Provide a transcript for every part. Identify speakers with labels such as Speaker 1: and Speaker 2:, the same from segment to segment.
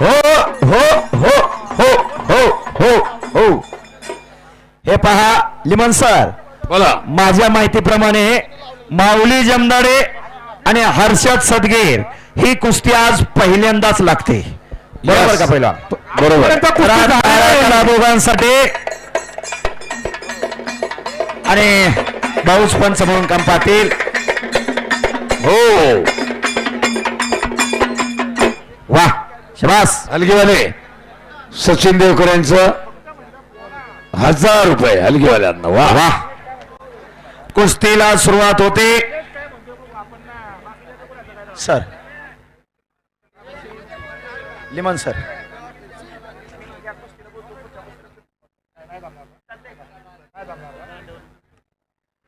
Speaker 1: हो हो हो हो हो हो हो. हे पहा लिमन सर.
Speaker 2: बोला.
Speaker 1: माझ्या माहितीप्रमाणे माऊली जमदाडे आणि हर्षद सदगीर ही कुस्ती आज पहिल्यांदाच लागते. बरोबर. का पहिला?
Speaker 2: बरोबर.
Speaker 1: दोघांसाठी आणि भाऊच पंच म्हणून काम पाटील
Speaker 2: हो.
Speaker 1: शबास
Speaker 2: हलगीवाले. सचिन देवकर यांचं हजार रुपये हलगीवाल्यांना. वा.
Speaker 1: वा. कुस्तीला सुरुवात होते. सर. लिमन सर.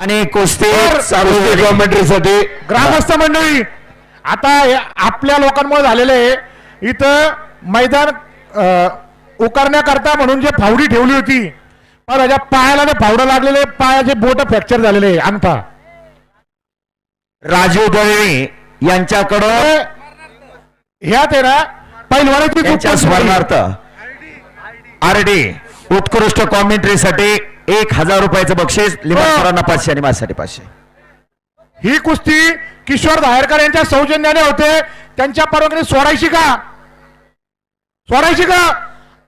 Speaker 1: आणि कुस्ती.
Speaker 2: कॉमेंट्रीसाठी
Speaker 3: ग्रामस्थ मंडळी आता हे आपल्या लोकांमुळे झालेलं आहे. इथं मैदान उकारण्याकरता म्हणून जे फावडी ठेवली होती पण त्याच्या पायाला ते फावडं लागलेले पायाचे बोट फ्रॅक्चर झालेले आहे. अंगठा.
Speaker 1: राजीव दळवी यांच्याकडं
Speaker 3: हे- ह्यात आहे ना चूक
Speaker 1: स्मरणार्थ. आर डी उत्कृष्ट कॉमेंट्रीसाठी एक हजार रुपयाचं बक्षीस लिमन
Speaker 3: हो.
Speaker 1: पाचशे आणि माझ्यासाठी पाचशे.
Speaker 3: ही कुस्ती किशोर धायरकर यांच्या सौजन्याने होते. त्यांच्या परवानगीने सोडायची का? सोडायची का?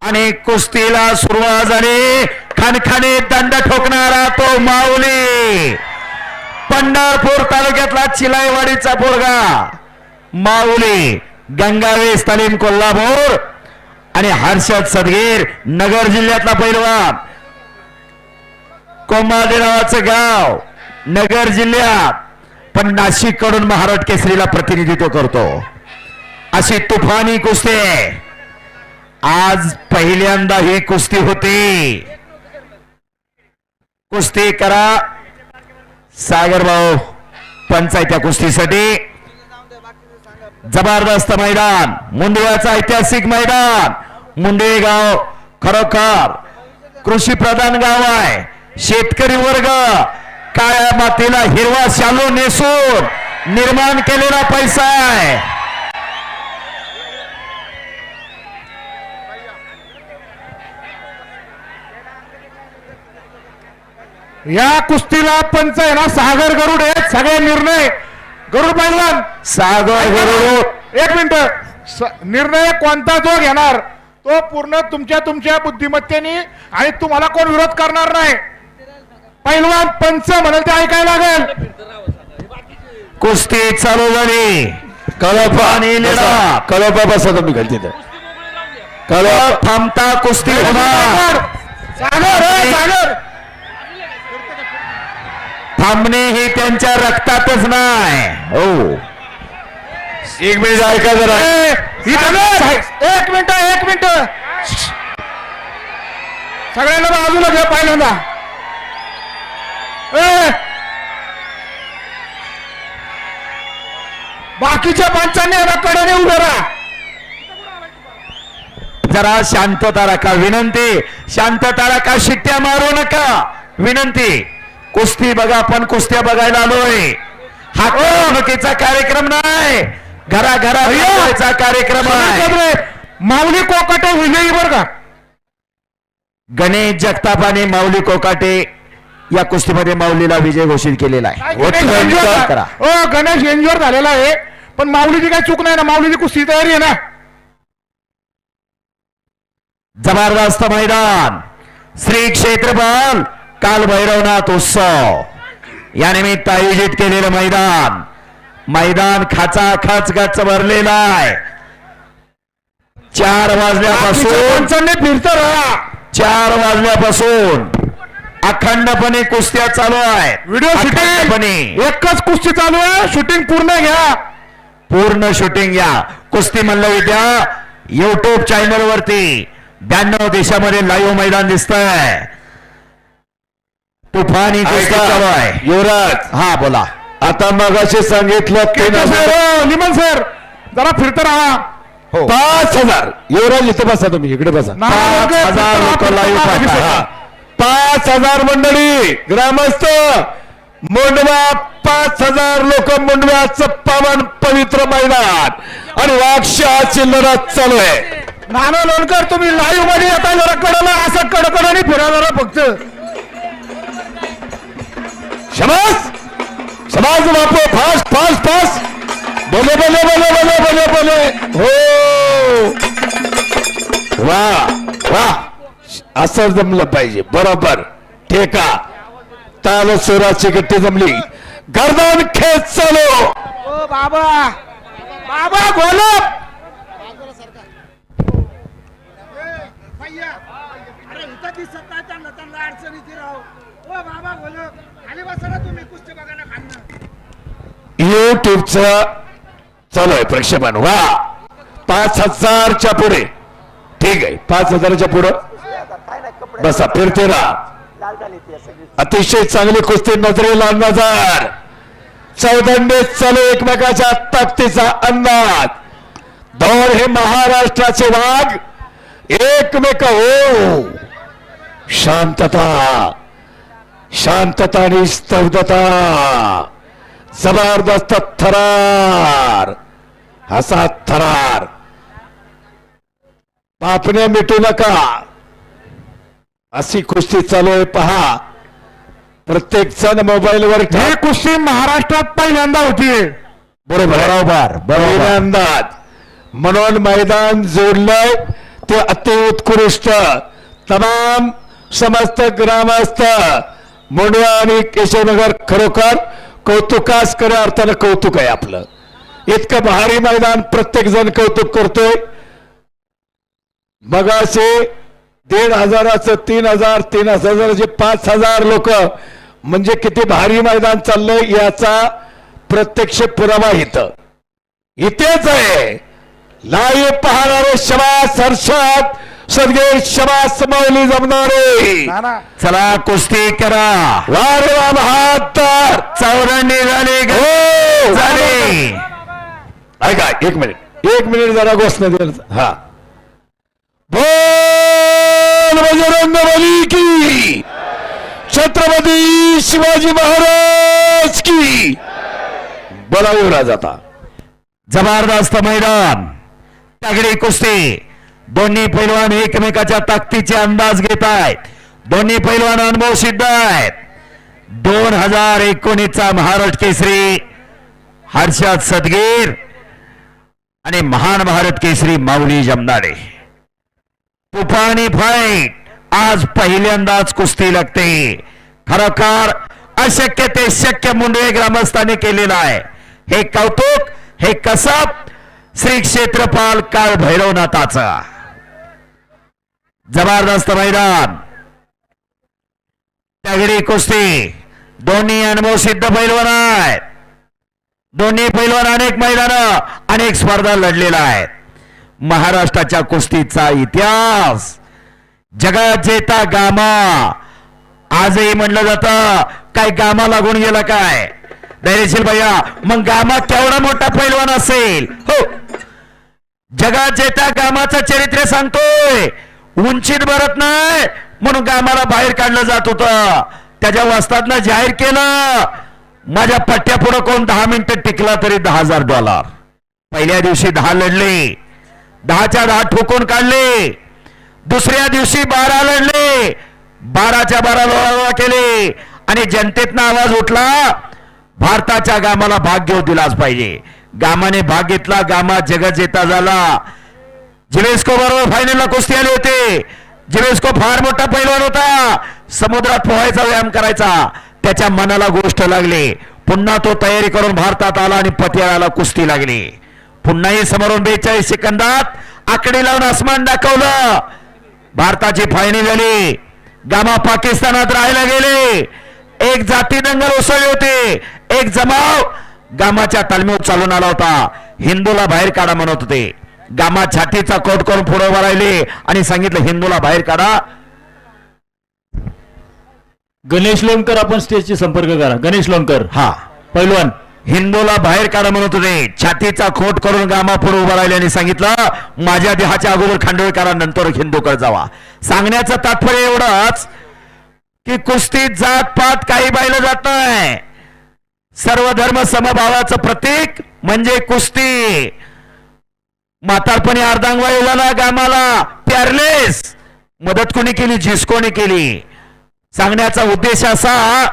Speaker 1: आणि कुस्तीला सुरुवात झाली. खानखाने दंड ठोकणारा तो माऊली. पंढरपूर तालुक्यातला चिलाईवाडीचा पोरगा माऊली. गंगावेस तालीम कोल्हापूर आणि हर्षद सदगीर नगर जिल्ह्यातला पैलवान. कोमादे नावाचं गाव नगर जिल्ह्यात. पण नाशिककडून महाराष्ट्र केसरीला प्रतिनिधित्व करतो. अशी तुफानी कुस्ती आहे. आज पहिल्यांदा ही कुस्ती होती. कुस्ती करा. सागर भाऊ पंचायत्या कुस्तीसाठी. जबरदस्त मैदान मुंडव्याचं ऐतिहासिक मैदान. मुंडे गाव खरोखर कृषी प्रधान गाव आहे. शेतकरी वर्ग काळ्या मातीला हिरवा शालू नेसून निर्माण केलेला पैसा आहे.
Speaker 3: या कुस्तीला पंच आहे ना सागर गरुड आहेत सगळे निर्णय. गरुड पैलवान
Speaker 1: सागर गरुड.
Speaker 3: एक मिनिट. निर्णय कोणता जो घेणार तो पूर्ण तुमच्या तुमच्या बुद्धिमत्तेने आणि तुम्हाला कोण विरोध करणार नाही. पैलवान पंच म्हणाल ते ऐकायला लागेल.
Speaker 1: कुस्ती चालू झाली.
Speaker 2: कळपा
Speaker 1: आणि लिडा.
Speaker 2: कळपा बसा तुम्ही खाली तिथे. कळप
Speaker 1: थांबता कुस्ती होणार
Speaker 3: सागर हे सागर.
Speaker 1: थांबणे हे त्यांच्या रक्तातच नाही. हो.
Speaker 2: एक मिनिट ऐका जरा.
Speaker 3: एक मिनिट एक मिनिट. सगळ्यांना बाजूला घ्या पहिल्यांदा. बाकीच्या पंचांनी आता कडेने उभे राहा.
Speaker 1: जरा शांतता राखा विनंती. शांतता राखा शिट्ट्या मारू नका. विनंती. कुस्ती बघा आपण कुस्त्या बघायला आलोय. हा करमणुकीचा कार्यक्रम नाही. घराघरा कार्यक्रम आहे.
Speaker 3: माऊली कोकाटे विजयी बर का?
Speaker 1: गणेश जगताप आणि माऊली कोकाटे या कुस्तीमध्ये माऊलीला विजय घोषित केलेला आहे.
Speaker 3: गणेश एन्जॉय झालेला आहे. पण माऊलीची काही चूक नाही ना? माऊलीची कुस्ती तयारी आहे ना?
Speaker 1: जबरदस्त मैदान. श्री क्षेत्रपाल काल भैरवनाथ उत्सव. या निमित्त आयोजित केलेलं मैदान. मैदान खाचा खाच गच्च भरलेला आहे. चार वाजल्यापासून
Speaker 3: फिरत राहा.
Speaker 1: चार वाजल्यापासून अखंडपणे कुस्त्या चालू आहेत.
Speaker 3: व्हिडिओ
Speaker 1: अखंडपणे.
Speaker 3: शूटिंग एकच कुस्ती चालू आहे शूटिंग पूर्ण घ्या.
Speaker 1: पूर्ण शूटिंग या. कुस्ती म्हणलं विद्या युट्यूब चॅनल वरती ब्याण्णव देशामध्ये लाईव्ह मैदान दिसतंय. तुफानी
Speaker 2: युवराज.
Speaker 1: हा बोला.
Speaker 2: आता मगाशी सांगितलं
Speaker 3: ओ, लिमन सर जरा फिरत राहा.
Speaker 1: हो.
Speaker 2: पाच हजार. युवराज इथे बसा तुम्ही इकडे बसा.
Speaker 1: पाच हजार लोक.
Speaker 2: पाच हजार मंडळी ग्रामस्थ मुंडवा पाच हजार लोक मुंडव्याचं पावन पवित्र मैदान आणि वाक्षाची लढत चालू आहे.
Speaker 3: नाना लोणकर तुम्ही लाईव्हमध्ये आता जरा कडला असं कडकडणी फिरा जरा फक्त.
Speaker 2: शबास! शबास बापू फास्ट फास्ट फास्ट! बोले बोले बोले बोले बोले बोले। हो! वा वा असं जमलं पाहिजे बरोबर. ठेका. ताल सुराची गट्टी जमली. गर्दन खेच चालू.
Speaker 3: ओ बाबा बाबा बोलो.
Speaker 2: युट्यूबचं चालू आहे प्रक्षेपण. वा! पाच हजारच्या पुढे. ठीक आहे पाच हजाराच्या पुढं. बसा फिरते अतिशय चांगली कुस्ती नजरेला नजर. चौदंडे चालू एकमेकाच्या ताकदीचा अंदाज. दोन हे महाराष्ट्राचे वाघ. एकमेक हो शांतता. शांतता आणि स्तब्धता. जबरदस्त थरार. असा थरार. पापण्या मिटू नका. अशी कुस्ती चालू आहे पहा. प्रत्येक जण मोबाईलवर
Speaker 3: हे कुस्ती महाराष्ट्रात पहिल्यांदा होतीये
Speaker 2: बरोबर.
Speaker 1: बरोबर बरोबर.
Speaker 2: पहिल्यांदाच. म्हणून मैदान जोडलंय. ते अतिउत्कृष्ट. तमाम समस्त ग्रामस्थ मोंडवा आणि केशवनगर खरोखर कौतुकास खऱ्या अर्थानं कौतुक आहे आपलं. इतकं भारी मैदान प्रत्येक जण कौतुक करतोय. मगाशी दीड हजाराचं तीन हजार तीन हजाराचे पाच हजार लोक म्हणजे किती भारी मैदान चाललंय याचा प्रत्यक्ष पुरावा इथं. इथेच आहे. लाईव्ह पाहणारे शवास हर्षद. सदगीर शबास माऊली जमणारे
Speaker 1: चला कुस्ती करा।
Speaker 2: वारे वा बहात्तर।
Speaker 1: चौरंडी झाली
Speaker 2: हो।
Speaker 1: झाली.
Speaker 2: ऐका एक मिनिट. एक मिनिट जरा घोषणा दे हा. बोल बजरंग बली की। छत्रपती शिवाजी महाराज की। बोला युवराज आता.
Speaker 1: जबरदस्त मैदान. तगडी कुस्ती. दोन्ही पैलवान एकमेकाच्या ताकदीचे अंदाज घेत आहेत. दोन्ही पैलवान अनुभव सिद्ध आहेत. दोन हजार एकोणीसचा महाराष्ट्र केसरी हर्षद सदगीर आणि महान भारत केसरी माऊली जमदाडे. तुफानी फाईट आज पहिल्यांदाच कुस्ती लागते. खरोखर अशक्य ते शक्य मुंडे ग्रामस्थांनी केलेलं आहे. हे कौतुक हे कसब श्री क्षेत्रपाल काळ भैरवनाथाचा. जबरदस्त मैदान. तगडी कुस्ती. दोन्ही अनुभव सिद्ध पैलवान आहेत. दोन्ही पैलवान अनेक मैदान अनेक स्पर्धा लढलेला आहे महाराष्ट्राच्या कुस्तीचा इतिहास. जगात जेता गामा. आजही म्हणलं जातं काय गामा लागून गेला काय? धैर्यशील भैया मग गामा केवढा मोठा पैलवान असेल? हो. जगात जेता गामाचं चरित्र सांगतोय. उंचीत भरत नाही. म्हणून कामाला बाहेर काढलं जात होतं. त्याच्या वस्तादनं जाहीर केलं. माझ्या पट्ट्या पुढे कोण दहा मिनिटं टिकला तरी दहा हजार डॉलर पहिल्या दिवशी दहा लढले. दहाच्या दहा ठोकून काढले. दुसऱ्या दिवशी बारा लढले. बाराच्या बारा लोळा केले. आणि जनतेतनं आवाज उठला भारताच्या गामाला भाग घेऊ दिलाच पाहिजे. गामाने भाग घेतला गामा जगत जेता झाला. जिवेस्को बरोबर फायनलला कुस्ती आले होते। जिवेस्को फार मोठा पैलवान होता। समुद्रात पोहायचा व्यायाम करायचा। त्याच्या मनाला गोष्ट लागली। पुन्हा तो तयारी करून भारतात आला आणि पतियाळाला कुस्ती लागली. पुन्हाही समोरून बेचाळीस सेकंदात आकडे लावून आसमान दाखवलं. भारताची फायनल झाली. गामा पाकिस्तानात राहायला गेले. एक जाती दंगल उसळली होती. एक जमाव गामाच्या तालमीत चालून आला होता. हिंदूला बाहेर काढा म्हणत होते. गामा छातीचा कोट करून पुढे उभा राहिले आणि सांगितलं हिंदूला बाहेर काढा.
Speaker 4: गणेश लोणकर आपण स्टेजशी संपर्क करा. गणेश लोणकर.
Speaker 1: हा.
Speaker 4: पैलवान.
Speaker 1: हिंदूला बाहेर काढा म्हणत होते छातीचा खोट करून गामा पुढे उभा राहिले आणि सांगितलं माझ्या देहाच्या अगोदर खांडोळकरा नंतर हिंदूकडे जावा. सांगण्याचं तात्पर्य एवढंच की कुस्तीत जात पात काही पाहिलं जात नाही. सर्व धर्म समभावाचं प्रतीक म्हणजे कुस्ती. म्हातारपणी अर्धांगवायू झाला गामाला प्यारलेस मदत कोणी केली? झिसकोणी केली? सांगण्याचा उद्देश असा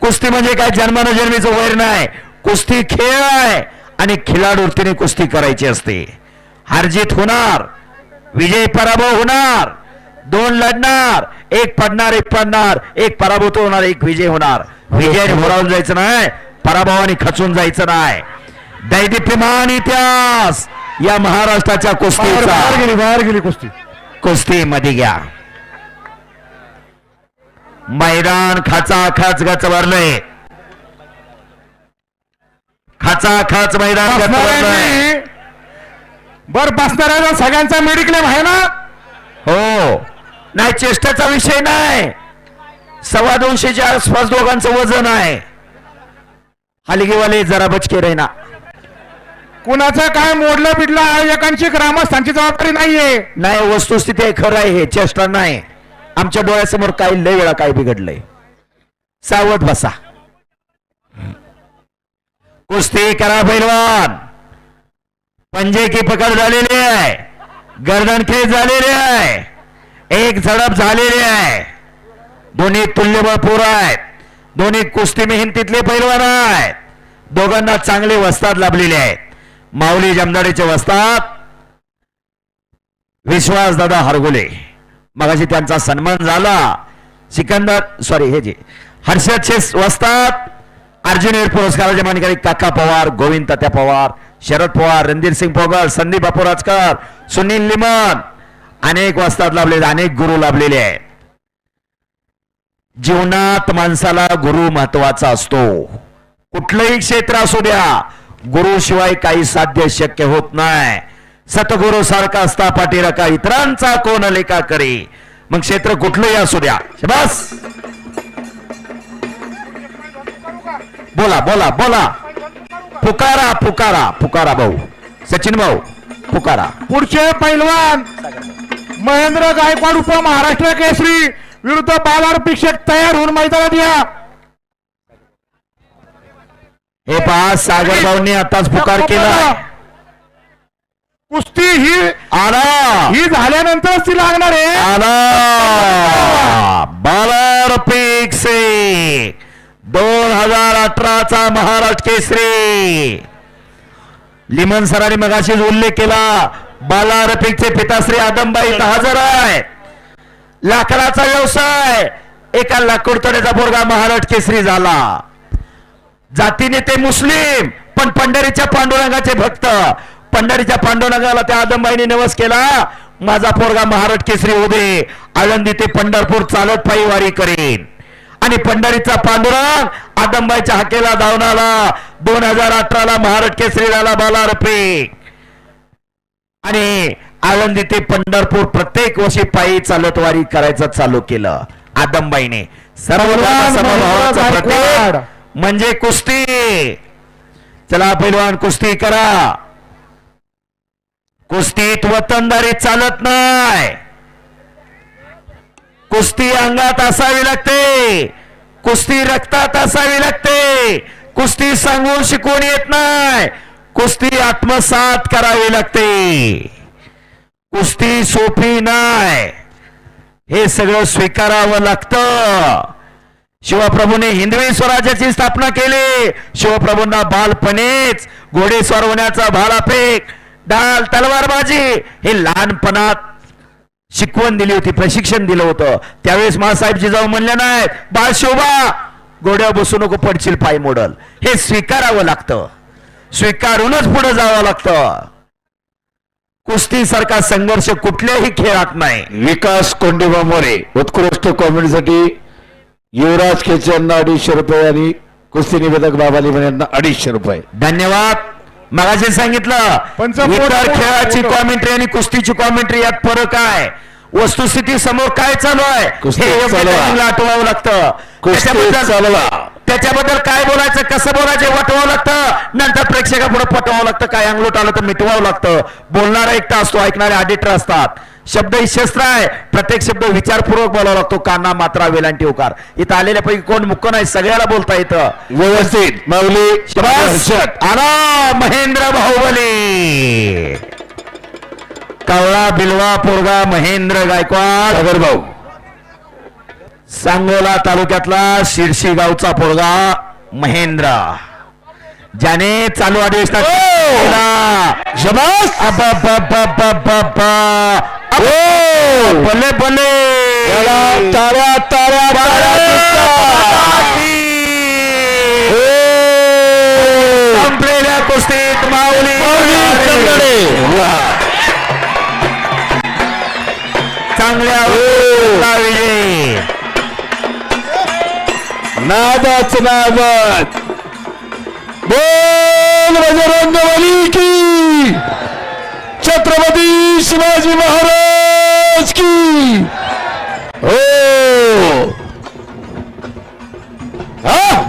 Speaker 1: कुस्ती म्हणजे काय? जन्मानजन्मीचं वैर नाही. कुस्ती खेळ आहे. आणि खिलाडूतीने कुस्ती करायची असते. हारजीत होणार. विजय पराभव होणार. दोन लढणार. एक पडणार एक पडणार. एक पराभूत होणार एक विजय होणार. विजयाने होरावून जायचं नाही. पराभवाने खचून जायचं नाही. दैदिप्यमान इतिहास. या महाराष्ट्राच्या
Speaker 3: बाहेर
Speaker 1: कुस्तीचा.
Speaker 3: बाहेर गेली बाहेर गेली कुस्ती.
Speaker 1: कुस्ती मध्ये घ्या. मैदान खाचा खाच गच भरलंय खाचा खाच मैदान गच भरलंय
Speaker 3: बसणाऱ्यांनी- बर बसणाऱ्या सगळ्यांचा मेडिक्लेम आहे ना?
Speaker 1: हो. नाही चेष्टाचा विषय नाही. सव्वा दोनशेच्या आसपास दोघांचं वजन आहे. हलगीवाले जरा बचके रे ना
Speaker 3: कुणाचं काय मोडलं पिडलं आयोजकांची ग्रामस्थांची जबाबदारी नाहीये.
Speaker 1: नाही वस्तुस्थिती आहे खरं आहे हे चेष्टा नाही. आमच्या डोळ्यासमोर काही लय वेळा काय बिघडलंय. सावध बसा. कुस्ती करा पैलवान. पंजे की पकड झालेली आहे. गर्दन खेच झालेली आहे. एक झडप झालेली आहे. दोन्ही तुल्यबळ पोर आहेत. दोन्ही कुस्ती मेहनतीतले पैलवान आहेत. दोघांना चांगले वस्ताद लाभलेले आहेत. माऊली जमदाडेचे वस्तात विश्वास दादा हरगुले. मगाशी त्यांचा सन्मान झाला. सिकंदर सॉरी हे जे हर्षद वस्तात अर्जुन पुरस्काराचे मानकरी काका पवार गोविंद तात्या पवार शरद पवार रणधीर सिंग पोगल संदीप बापूराजकर सुनील लिमन अनेक वस्तात लाभलेले अनेक गुरु लाभलेले आहेत. जीवनात माणसाला गुरु महत्त्वाचा असतो. कुठलंही क्षेत्र असू द्या गुरु शिवाय काही साध्य शक्य होत नाही. सतगुरु सारखा असता पाठीराखा इतरांचा कोण लेखा करे? मग क्षेत्र कुठलंही असू द्या. बस बोला बोला बोला. पुकारा पुकारा पुकारा भाऊ. सचिन भाऊ पुकारा.
Speaker 3: पुढचे पैलवान महेंद्र गायकवाड उप महाराष्ट्र केसरी विरुद्ध बालार पिक्षक तयार होऊन मैदानात या.
Speaker 1: हे पहा सागर भाऊंनी आताच पुकार केला.
Speaker 3: कुस्ती ही
Speaker 1: आला.
Speaker 3: ही झाल्यानंतरच ती लागणार आहे.
Speaker 1: आला. बालार से. दोन हजार अठराचा महाराष्ट्र केसरी. लिमन सरांनी मगाशीच उल्लेख केला. बालार चे पिताश्री आदमबाई इथं हजर आहे. लाकडाचा व्यवसाय. एका लाकूड तोड्याचा पोरगा महाराष्ट्र केसरी झाला. जातीने ते मुस्लिम पण पंढरीच्या पांडुरंगाचे भक्त. पंढरीच्या पांडुरंगाला त्या आदमबाईने नवस केला. माझा पोरगा महाराष्ट्र केसरी उदे आळंदी ते पंढरपूर चालत पायी वारी करेन. आणि पंढरीचा पांडुरंग आदमबाईच्या हाकेला धावून आला. दोन हजार अठराला महाराष्ट्र केसरी झाला बाला रफिक आणि आळंदी ते पंढरपूर प्रत्येक वर्षी पायी चालत वारी करायचं चालू केलं. आदमबाईने. सर्व म्हणजे कुस्ती. चला पैलवान कुस्ती करा. कुस्तीत वतनदारी चालत नाही. कुस्ती अंगात असावी लागते. कुस्ती रक्तात असावी लागते. कुस्ती सांगून शिकून येत नाही. कुस्ती आत्मसात करावी लागते. कुस्ती सोपी नाही. हे सगळं स्वीकारावं लागतं. शिवप्रभूने हिंदवी स्वराज्याची स्थापना केली. शिवप्रभूंना बालपणेच घोडे स्वरवण्याचा भालाफेक डाल तलवारबाजी हे लहानपणात शिकवण दिली होती प्रशिक्षण दिलं होतं. त्यावेळेस मासाहेब जिजाऊ म्हणले नाहीत बाळ शोभा घोड्या बसू नको पडशील पाय मोडल. हे स्वीकारावं लागतं. स्वीकारूनच पुढे जावं लागतं. कुस्ती सारखा संघर्ष कुठल्याही खेळात नाही.
Speaker 2: विकास कोंडीबा मोरे उत्कृष्ट कॉमेंटसाठी युवराज खेचे यांना अडीचशे रुपये आणि कुस्ती निवेदक बाबा लिमन यांना अडीचशे रुपये.
Speaker 1: धन्यवाद. मगाशी सांगितलं इतर खेळाची. कॉमेंट्री आणि कुस्तीची कॉमेंट्री यात फरक आहे वस्तुस्थिती समोर काय चालू आहे? हे आठवावं लागतं. त्याच्याबद्दल काय बोलायचं कसं बोलायचं वाटवावं लागतं. नंतर प्रेक्षकापुढे पटवावं लागतं काय अंगलोट आलं तर मिटवावं लागतं. बोलणारा एकटा असतो ऐकणारे ऑडिटर असतात. शब्द ही शस्त्र आहे. प्रत्येक शब्द विचारपूर्वक बोलावा लागतो. काना मात्रा वेलांटी उकार. इथं आलेल्यापैकी कोण मुक्क नाही सगळ्याला बोलता येतं
Speaker 2: व्यवस्थित. माऊली
Speaker 1: आला महेंद्र बाहुबली. कावळा बिलवा पोरगा महेंद्र गायकवाड.
Speaker 2: सागर भाऊ
Speaker 1: सांगोला तालुक्यातला शिरशी गावचा पोरगा महेंद्र. ज्याने चालू अधिवेशनात
Speaker 2: शबास ताऱ्या ताऱ्या दिसतात. हो.
Speaker 1: संपलेल्या कुस्तीत माऊली. चांगल्या. विजय
Speaker 2: नादाच नादात बोल बजरंग बली की। छत्रपती शिवाजी महाराज की। हो। हा?